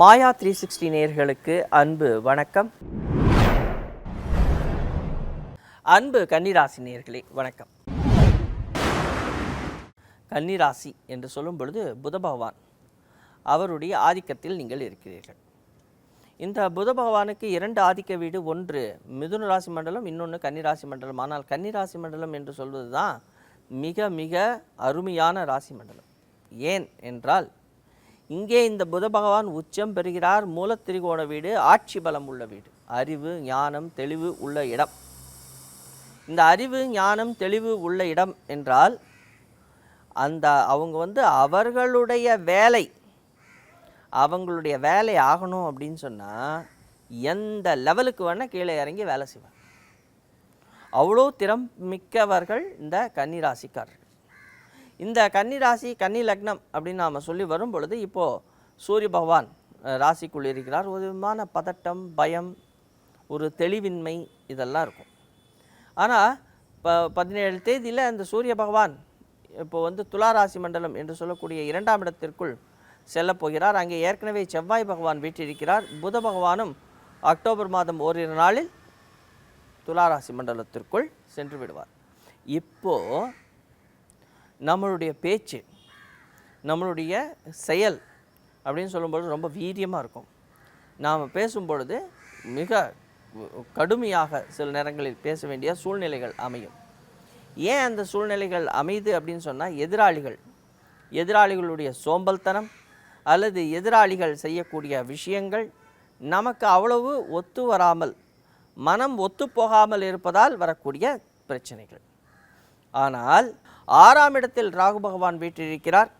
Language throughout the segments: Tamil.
மாயா த்ரீ சிக்ஸ்டி நேர்களுக்கு அன்பு வணக்கம். அன்பு கன்னிராசி நேர்களே வணக்கம். கன்னிராசி என்று சொல்லும் பொழுது புத பகவான் அவருடைய ஆதிக்கத்தில் நீங்கள் இருக்கிறீர்கள். இந்த புத பகவானுக்கு இரண்டு ஆதிக்க வீடு ஒன்று மிதுன ராசி மண்டலம் இன்னொன்று கன்னிராசி மண்டலம். ஆனால் கன்னிராசி மண்டலம் என்று சொல்வது தான் மிக மிக அருமையான ராசி மண்டலம். ஏன் என்றால் இங்கே இந்த புத பகவான் உச்சம் பெறுகிறார். மூலத்திரிகோண வீடு ஆட்சி பலம் உள்ள வீடு. அறிவு ஞானம் தெளிவு உள்ள இடம். இந்த அறிவு ஞானம் தெளிவு உள்ள இடம் என்றால் அந்த அவங்க வந்து அவர்களுடைய வேலை அவங்களுடைய வேலை ஆகணும் அப்படின்னு சொன்னால் எந்த லெவலுக்கு வேணால் கீழே இறங்கி வேலை செய்வாங்க அவ்வளோ திறம் மிக்கவர்கள் இந்த கன்னிராசிக்காரர்கள். இந்த கன்னி ராசி கன்னி லக்னம் அப்படின்னு நாம் சொல்லி வரும் பொழுது இப்போது சூரிய பகவான் ராசிக்குள் இருக்கிறார். ஒரு விதமான பதட்டம் பயம் ஒரு தெளிவின்மை இதெல்லாம் இருக்கும். ஆனால் இப்போ பதினேழு தேதியில் இந்த சூரிய பகவான் இப்போ வந்து துலா ராசி மண்டலம் என்று சொல்லக்கூடிய இரண்டாம் இடத்திற்குள் செல்லப்போகிறார் அங்கே ஏற்கனவே செவ்வாய் பகவான் வீற்றிருக்கிறார். புத பகவானும் அக்டோபர் மாதம் ஓரிரு நாளில் துலா ராசி மண்டலத்திற்குள் சென்று விடுவார். இப்போது நம்மளுடைய பேச்சு நம்மளுடைய செயல் அப்படின்னு சொல்லும்பொழுது ரொம்ப வீரியமாக இருக்கும். நாம் பேசும்பொழுது மிக கடுமையாக சில நேரங்களில் பேச வேண்டிய சூழ்நிலைகள் அமையும். ஏன் அந்த சூழ்நிலைகள் அமையுது அப்படின்னு சொன்னால் எதிராளிகள் எதிராளிகளுடைய சோம்பல்தனம் அல்லது எதிராளிகள் செய்யக்கூடிய விஷயங்கள் நமக்கு அவ்வளவு ஒத்து வராமல் மனம் ஒத்துப்போகாமல் இருப்பதால் வரக்கூடிய பிரச்சனைகள். ஆனால் ஆறாம் இடத்தில் ராகு பகவான் வீற்றிருக்கிறார்.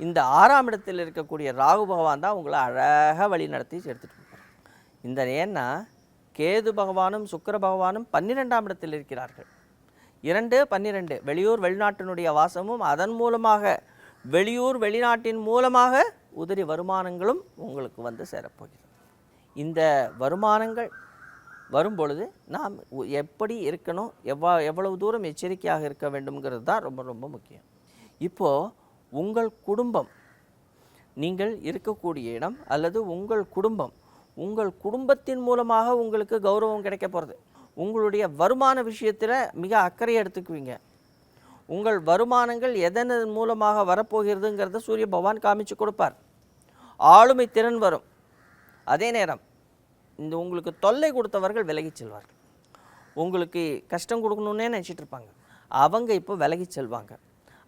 இந்த ஆறாம் இடத்தில் இருக்கக்கூடிய ராகு பகவான் தான் உங்களை அழகாக வழி நடத்தி எடுத்துகிட்டு போகிறார் இந்த ஏன்னா கேது பகவானும் சுக்கிர பகவானும் பன்னிரெண்டாம் இடத்தில் இருக்கிறார்கள். இரண்டு பன்னிரெண்டு. வெளியூர் வெளிநாட்டினுடைய வாசமும் அதன் மூலமாக வெளியூர் வெளிநாட்டின் மூலமாக உதிரி வருமானங்களும் உங்களுக்கு வந்து சேரப்போகிறது. இந்த வருமானங்கள் வரும்பொழுது நாம் உ- எப்படி இருக்கணும் எவ்வா எவ்வளவு தூரம் எச்சரிக்கையாக இருக்க வேண்டும்ங்கிறது தான் ரொம்ப ரொம்ப முக்கியம். இப்போது உங்கள் குடும்பம் நீங்கள் இருக்கக்கூடிய இடம் அல்லது உங்கள் குடும்பம் உங்கள் குடும்பத்தின் மூலமாக உங்களுக்கு கௌரவம் கிடைக்க போகிறது உங்களுடைய வருமான விஷயத்தில் மிக அக்கறை எடுத்துக்குவீங்க. உங்கள் வருமானங்கள் எதன் மூலமாக வரப்போகிறதுங்கிறத சூரிய பகவான் காமிச்சு கொடுப்பார். ஆளுமை திறன் வரும். அதே நேரம் இந்த உங்களுக்கு தொல்லை கொடுத்தவர்கள் விலகி செல்வார்கள். உங்களுக்கு கஷ்டம் கொடுக்கணுன்னே நினச்சிட்டு இருப்பாங்க. அவங்க இப்போ விலகி செல்வாங்க.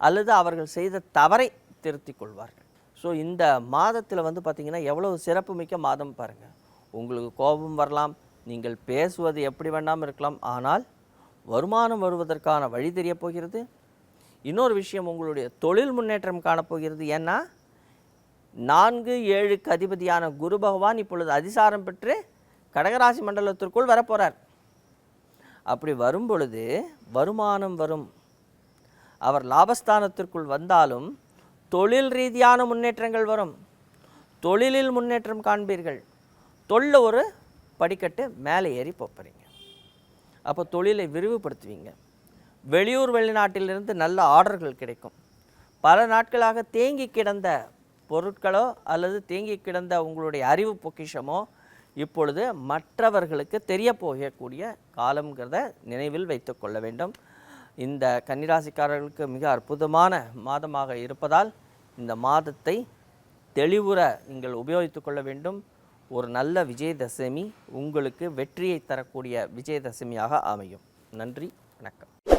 அல்லது அவர்கள் செய்த தவறை திருத்தி கொள்வார்கள். ஸோ இந்த மாதத்தில் வந்து பார்த்திங்கன்னா எவ்வளோ சிறப்புமிக்க மாதம் பாருங்கள் உங்களுக்கு கோபம் வரலாம். நீங்கள் பேசுவது எப்படி வேண்டாமல் இருக்கலாம். ஆனால் வருமானம் வருவதற்கான வழி தெரியப் போகிறது. இன்னொரு விஷயம் உங்களுடைய தொழில் முன்னேற்றம் காணப்போகிறது. ஏன்னா நான்கு ஏழுக்கு அதிபதியான குரு பகவான் இப்பொழுது அதிசாரம் பெற்று கடகராசி மண்டலத்திற்குள் வரப்போகிறார் அப்படி வரும் பொழுது வருமானம் வரும். அவர் லாபஸ்தானத்திற்குள் வந்தாலும் தொழில் ரீதியான முன்னேற்றங்கள் வரும். தொழிலில் முன்னேற்றம் காண்பீர்கள். தொழில் ஒரு படிக்கட்டு மேலே ஏறி போப்பறீங்க. அப்போ தொழிலை விரிவுபடுத்துவீங்க. வெளியூர் வெளிநாட்டிலிருந்து நல்ல ஆர்டர்கள் கிடைக்கும். பல நாட்களாக தேங்கி கிடந்த பொருட்களோ அல்லது தேங்கி கிடந்த உங்களுடைய அறிவு பொக்கிஷமோ இப்பொழுது மற்றவர்களுக்கு தெரிய போகக்கூடிய காலம்ங்கிறத நினைவில் வைத்து கொள்ள வேண்டும். இந்த கன்னிராசிக்காரர்களுக்கு மிக அற்புதமான மாதமாக இருப்பதால் இந்த மாதத்தை தெளிவுற நீங்கள் உபயோகித்து கொள்ள வேண்டும். ஒரு நல்ல விஜயதசமி உங்களுக்கு வெற்றியை தரக்கூடிய விஜயதசமியாக அமையும். நன்றி வணக்கம்.